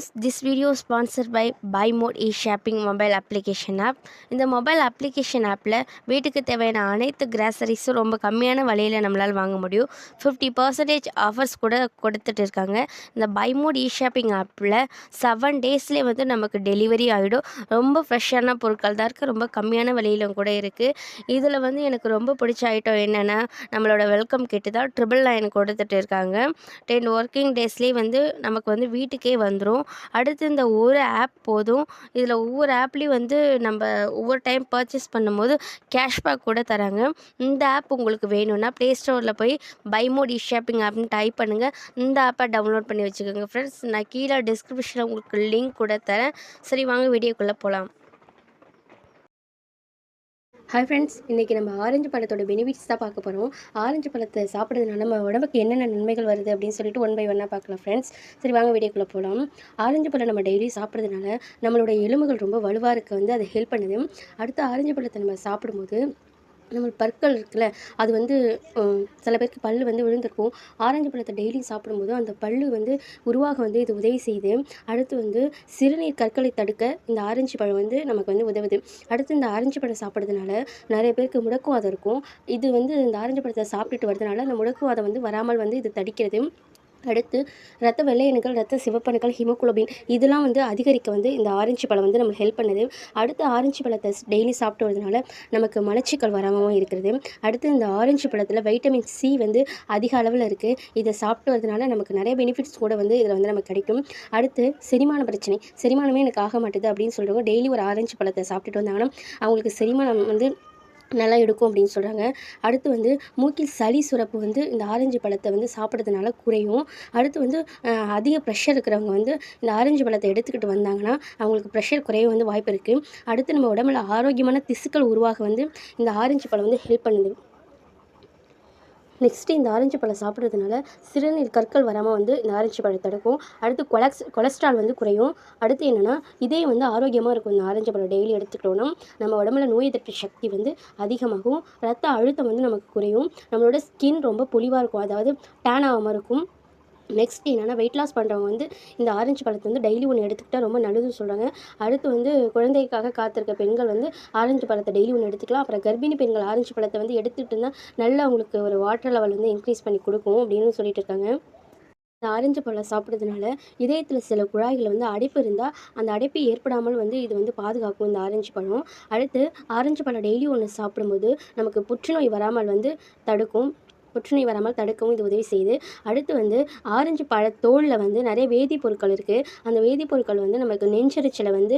Friends this video sponsor by buy mode e shopping mobile application app இந்த mobile application ஆப்பில் வீட்டுக்கு தேவையான அனைத்து கிராசரிஸும் ரொம்ப கம்மியான விலையில் நம்மளால் வாங்க முடியும். ஃபிஃப்டி பர்சன்டேஜ் ஆஃபர்ஸ் கூட கொடுத்துட்டு இருக்காங்க. இந்த பை மோட் இ ஷாப்பிங் ஆப்பில் செவன் டேஸ்லேயே வந்து நமக்கு டெலிவரி ஆகிடும் ரொம்ப ஃப்ரெஷ்ஷான பொருட்கள் தான் இருக்குது ரொம்ப கம்மியான விலையிலும் கூட இருக்குது இதில் வந்து எனக்கு ரொம்ப பிடிச்ச ஐட்டம் என்னென்னா நம்மளோட வெல்கம் கிட்டு தான் ட்ரிபிள் நைன் கொடுத்துட்டு இருக்காங்க. டென் ஒர்க்கிங் டேஸ்லேயே வந்து நமக்கு வந்து வீட்டுக்கே வந்துடும் அடுத்து இந்த ஒரு ஆப் போதும். இதில் ஒவ்வொரு ஆப்லேயும் வந்து நம்ம ஒவ்வொரு டைம் பர்ச்சேஸ் பண்ணும்போது கேஷ்பேக் கூட தராங்க. இந்த ஆப் உங்களுக்கு வேணும்னா ப்ளே ஸ்டோரில் போய் பை மோட் இ ஷாப்பிங் ஆப்னு டைப் பண்ணுங்கள் இந்த ஆப்பை டவுன்லோட் பண்ணி வச்சுக்கோங்க. ஃப்ரெண்ட்ஸ் நான் கீழே டிஸ்கிரிப்ஷனில் உங்களுக்கு லிங்க் கூட தரேன். சரி வாங்க வீடியோக்குள்ளே போகலாம் ஹாய் ஃப்ரெண்ட்ஸ் இன்றைக்கி நம்ம ஆரஞ்சு பழத்தோட பெனிஃபிட்ஸ் தான் பார்க்க போகிறோம் ஆரஞ்சு பழத்தை சாப்பிட்றதுனால நம்ம உடம்புக்கு என்னென்ன நன்மைகள் வருது அப்படின்னு சொல்லிட்டு ஒன் பை ஒன்னாக பார்க்கலாம் ஃப்ரெண்ட்ஸ் சரி வாங்க வீடியோக்குள்ளே போகலாம் ஆரஞ்சு பழம் நம்ம டெய்லி சாப்பிட்றதுனால நம்மளோட எலும்புகள் ரொம்ப வலுவாக இருக்க வந்து அது ஹெல்ப் பண்ணுது. அடுத்து ஆரஞ்சு பழத்தை நம்ம சாப்பிடும்போது நம்ம பற்கள் இருக்குல்ல அது வந்து சில பேருக்கு பல் வந்து விழுந்திருக்கும். ஆரஞ்சு பழத்தை டெய்லி சாப்பிடும்போது அந்த பல் வந்து உருவாக வந்து இது உதவி செய்யுது. அடுத்து வந்து சிறுநீர் கற்களை தடுக்க இந்த ஆரஞ்சு பழம் வந்து நமக்கு வந்து உதவுது. அடுத்து இந்த ஆரஞ்சு பழம் சாப்பிட்றதுனால நிறைய பேருக்கு முடக்குவாதம் இருக்கும். இது வந்து இந்த ஆரஞ்சு பழத்தை சாப்பிட்டுட்டு வரதுனால அந்த முடக்குவாதம் வந்து வராமல் வந்து இது தடுக்கிறது. அடுத்து ரத்த வெள்ளையணுக்கள் ரத்த சிவப்பணுக்கள் ஹிமோகுளோபின் இதெல்லாம் வந்து அதிகரிக்க வந்து இந்த ஆரஞ்சு பழம் வந்து நம்மளுக்கு ஹெல்ப் பண்ணுது. அடுத்து ஆரஞ்சு பழத்தை டெய்லி சாப்பிட்டு வரதுனால நமக்கு மலச்சிக்கல் வராமல் இருக்கிறது. அடுத்து இந்த ஆரஞ்சு பழத்தில் வைட்டமின் சி வந்து அதிக அளவில் இருக்குது இதை சாப்பிட்டு வரதுனால நமக்கு நிறைய பெனிஃபிட்ஸ் கூட வந்து இதில் வந்து நமக்கு கிடைக்கும். அடுத்து செரிமான பிரச்சனை. செரிமானமே எனக்கு ஆக மாட்டுது அப்படின்னு சொல்கிறவங்க டெய்லி ஒரு ஆரஞ்சு பழத்தை சாப்பிட்டுட்டு வந்தாங்கன்னா அவங்களுக்கு செரிமானம் வந்து நல்லா எடுக்கும் அப்படின்னு சொல்கிறாங்க அடுத்து வந்து மூக்கில் சளி சுரப்பு வந்து இந்த ஆரஞ்சு பழத்தை வந்து சாப்பிட்றதுனால குறையும். அடுத்து வந்து அதிக ப்ரெஷர் இருக்கிறவங்க வந்து இந்த ஆரஞ்சு பழத்தை எடுத்துக்கிட்டு வந்தாங்கன்னா அவங்களுக்கு ப்ரெஷர் குறைய வந்து வாய்ப்பு இருக்குது அடுத்து நம்ம உடம்புல ஆரோக்கியமான திசுக்கள் உருவாக வந்து இந்த ஆரஞ்சு பழம் வந்து ஹெல்ப் பண்ணுது. நெக்ஸ்ட்டு இந்த ஆரஞ்சு பழம் சாப்பிட்றதுனால சிறுநீர் கற்கள் வராமல் வந்து இந்த ஆரஞ்சு பழம் தடுக்கும். அடுத்து கொலக்ஸ் கொலஸ்ட்ரால் வந்து குறையும். அடுத்து என்னென்னா இதே வந்து ஆரோக்கியமாக இருக்கும் இந்த ஆரஞ்சு பழம் டெய்லி எடுத்துக்கிட்டோன்னா நம்ம உடம்புல நோய் எதிர்ப்பு சக்தி வந்து அதிகமாகும். ரத்த அழுத்தம் வந்து நமக்கு குறையும். நம்மளோட ஸ்கின் ரொம்ப பொலிவாக இருக்கும். அதாவது டேன் ஆகாமல் இருக்கும். நெக்ஸ்ட் என்னென்னா வெயிட் லாஸ் பண்ணுறவங்க வந்து இந்த ஆரஞ்சு பழத்தை வந்து டெய்லி ஒன்று எடுத்துக்கிட்டால் ரொம்ப நல்லதுன்னு சொல்கிறாங்க அடுத்து வந்து குழந்தைக்காக காத்திருக்க பெண்கள் வந்து ஆரஞ்சு பழத்தை டெய்லி ஒன்று எடுத்துக்கலாம். அப்புறம் கர்ப்பிணி பெண்கள் ஆரஞ்சு பழத்தை வந்து எடுத்துகிட்டு இருந்தால் நல்லா அவங்களுக்கு ஒரு வாட்டர் லெவல் வந்து இன்க்ரீஸ் பண்ணி கொடுக்கும் அப்படின்னு சொல்லிட்டு இருக்காங்க. இந்த ஆரஞ்சு பழம் சாப்பிட்றதுனால இதயத்தில் சில குழாய்கள் வந்து அடைப்பு இருந்தால் அந்த அடைப்பு ஏற்படாமல் வந்து இது வந்து பாதுகாக்கும் இந்த ஆரஞ்சு பழம். அடுத்து ஆரஞ்சு பழம் டெய்லி ஒன்று சாப்பிடும்போது நமக்கு புற்றுநோய் வராமல் வந்து தடுக்கும். புற்றுநோய் வராமல் தடுக்கவும் இது உதவி செய்யுது. அடுத்து வந்து ஆரஞ்சு பழத்தோலில் வந்து நிறைய வேதிப்பொருட்கள் இருக்குது அந்த வேதிப்பொருட்கள் வந்து நமக்கு நெஞ்செரிச்சலை வந்து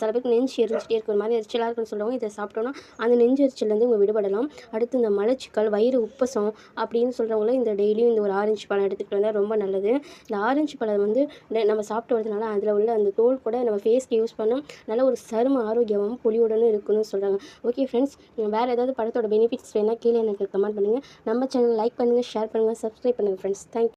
சில பேருக்கு நெஞ்சு எரிஞ்சிட்டே இருக்கிற மாதிரி எரிச்சலாக இருக்குன்னு சொல்லுவாங்க இதை சாப்பிட்டோன்னா அந்த நெஞ்செரிச்சல்லேருந்து உங்கள் விடுபடலாம். அடுத்து இந்த மலச்சிக்கல் வயிறு உப்பசம் அப்படின்னு சொல்கிறவங்களும் இந்த டெய்லியும் இந்த ஒரு ஆரஞ்சு பழம் எடுத்துக்கிட்டு வந்தால் ரொம்ப நல்லது. இந்த ஆரஞ்சு பழம் வந்து நம்ம சாப்பிட்டு வரதுனால அதில் உள்ள அந்த தோல் கூட நம்ம ஃபேஸ்க்கு யூஸ் பண்ணோம் நல்ல ஒரு சரும ஆரோக்கியமும் பொலியுடனும் இருக்குன்னு சொல்கிறாங்க ஓகே ஃப்ரெண்ட்ஸ் வேறு ஏதாவது படத்தோட பெனிஃபிட்ஸ் வேணால் கீழே எனக்கு கமெண்ட் பண்ணுங்கள் நம்ம சேனல் சேனல் லைக் பண்ணுங்கள் ஷேர் பண்ணுங்கள் சப்ஸ்கிரைப் பண்ணுங்கள் ஃப்ரெண்ட்ஸ் தேங்க்யூ